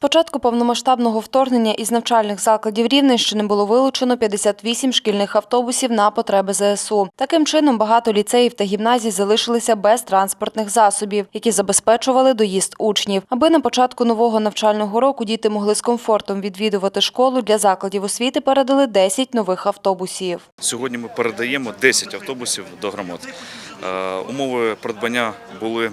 початку повномасштабного вторгнення із навчальних закладів Рівненщини було вилучено 58 шкільних автобусів на потреби ЗСУ. Таким чином, багато ліцеїв та гімназій залишилися без транспортних засобів, які забезпечували доїзд учнів. Аби на початку нового навчального року діти могли з комфортом відвідувати школу, для закладів освіти передали 10 нових автобусів. Сьогодні ми передаємо 10 автобусів до громад. Е, Умови придбання були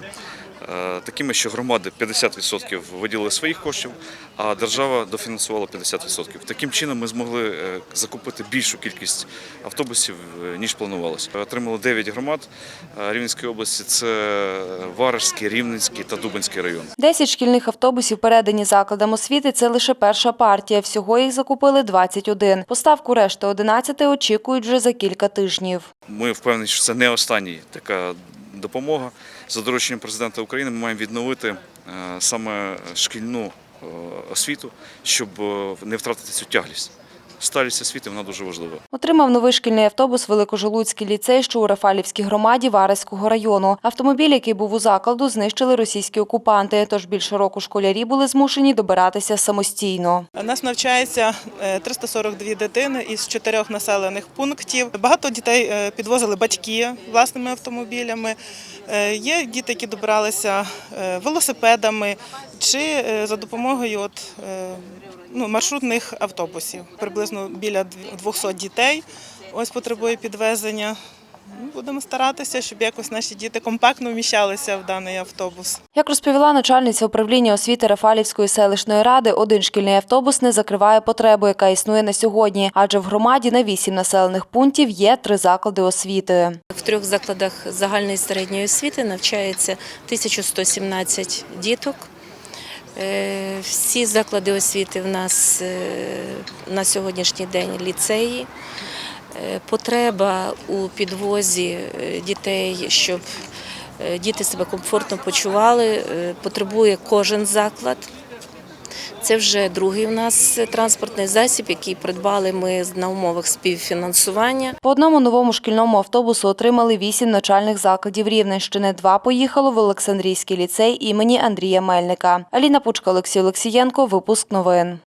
такими, що громади 50% виділили своїх коштів, а держава дофінансувала 50%. Таким чином ми змогли е, закупити більшу кількість автобусів, е, ніж планувалося. Отримали 9 громад е, Рівненської області. Це Варежський, Рівненський та Дубинський район. 10 шкільних автобусів передані закладам освіти – це лише перша партія. Всього їх закупили 21. Поставку решти 11 очікують вже за кілька тижнів. Ми впевнені, що це не остання така допомога. За дорученням президента України ми маємо відновити е, саме шкільну е, освіту, щоб е, не втратити цю тяглість. Сталість освіти вона дуже важлива. Отримав новий шкільний автобус Великожолуцький ліцей, що у Рафалівській громаді Вареського району. Автомобіль, який був у закладу, знищили російські окупанти, тож більше року школярі були змушені добиратися самостійно. У нас навчається е, 342 дитини із чотирьох населених пунктів. Багато дітей е, підвозили батьки власними автомобілями. Е, Є діти, які добиралися е, велосипедами чи е, за допомогою от, е, ну, маршрутних автобусів. Приблизно біля 200 дітей ось потребує підвезення. Ну, Будемо старатися, щоб якось наші діти компактно вміщалися в даний автобус. Як розповіла начальниця управління освіти Рафалівської селищної ради, один шкільний автобус не закриває потребу, яка існує на сьогодні, адже в громаді на вісім населених пунктів є три заклади освіти. В трьох закладах загальної середньої освіти навчається 1117 діток. Е, Всі заклади освіти в нас е, на сьогоднішній день ліцеї. Е, Потреба у підвозі дітей, щоб діти себе комфортно почували, потребує кожен заклад. Це вже другий у нас транспортний засіб, який придбали ми на умовах співфінансування. По одному новому шкільному автобусу отримали вісім начальних закладів Рівненщини. Два поїхало в Олександрійський ліцей імені Андрія Мельника. Аліна Пучка, Олексій Олексієнко. Випуск новин.